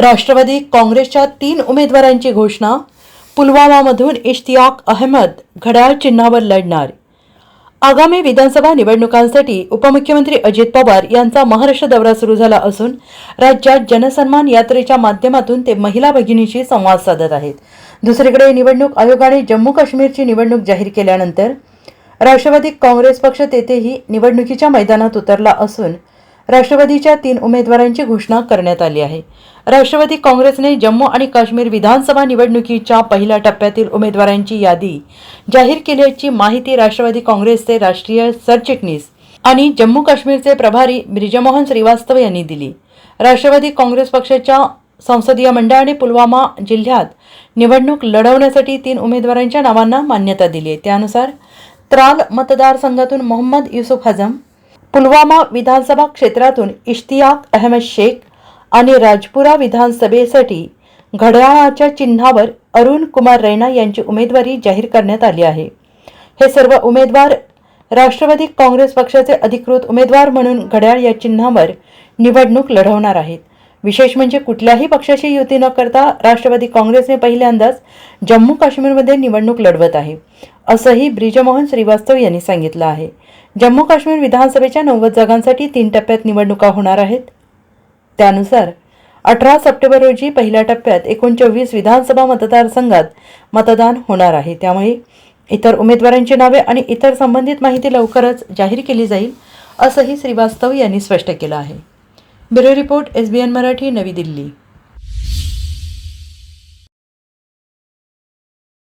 राष्ट्रवादी काँग्रेसच्या तीन उमेदवारांची घोषणा पुलवामामधून इश्तियाक अहमद घड्याळ चिन्हावर लढणार. आगामी विधानसभा निवडणुकांसाठी उपमुख्यमंत्री अजित पवार यांचा महाराष्ट्र दौरा सुरू झाला असून राज्यात जनसन्मान यात्रेच्या माध्यमातून ते महिला भगिनीशी संवाद साधत आहेत. दुसरीकडे निवडणूक आयोगाने जम्मू काश्मीरची निवडणूक जाहीर केल्यानंतर राष्ट्रवादी काँग्रेस पक्ष तेथेही निवडणुकीच्या मैदानात उतरला असून राष्ट्रवादीच्या तीन उमेदवारांची घोषणा करण्यात आली आहे. राष्ट्रवादी काँग्रेसने जम्मू आणि काश्मीर विधानसभा निवडणुकीच्या पहिल्या टप्प्यातील उमेदवारांची यादी जाहीर केल्याची माहिती राष्ट्रवादी काँग्रेसचे राष्ट्रीय सरचिटणीस आणि जम्मू काश्मीरचे प्रभारी ब्रिजमोहन श्रीवास्तव यांनी दिली. राष्ट्रवादी काँग्रेस पक्षाच्या संसदीय मंडळाने पुलवामा जिल्ह्यात निवडणूक लढवण्यासाठी तीन उमेदवारांच्या नावांना मान्यता दिली आहे. त्यानुसार त्राल मतदारसंघातून मोहम्मद युसुफ हजम पुलवामा विधानसभा क्षेत्रातून इश्तियाक अहमद शेख आणि राजपुरा विधानसभेसाठी घड्याळाच्या चिन्हावर अरुण कुमार रैना यांची उमेदवारी जाहीर करण्यात आली आहे. हे सर्व उमेदवार राष्ट्रवादी काँग्रेस पक्षाचे अधिकृत उमेदवार म्हणून घड्याळ या चिन्हावर निवडणूक लढवणार आहेत. विशेष म्हणजे कुठल्याही पक्षाशी युती न करता राष्ट्रवादी काँग्रेसने पहिल्यांदाच जम्मू काश्मीरमध्ये निवडणूक लढवत आहे असंही ब्रिजमोहन श्रीवास्तव यांनी सांगितलं आहे. जम्मू काश्मीर विधानसभेच्या नव्वद जागांसाठी तीन टप्प्यात निवडणुका होणार आहेत. त्यानुसार अठरा सप्टेंबर रोजी पहिल्या टप्प्यात एकूण चोवीस विधानसभा मतदारसंघात मतदान होणार आहे. त्यामुळे इतर उमेदवारांची नावे आणि इतर संबंधित माहिती लवकरच जाहीर केली जाईल असंही श्रीवास्तव यांनी स्पष्ट केलं आहे. Bureau report S B N Marathi नवी दिल्ली.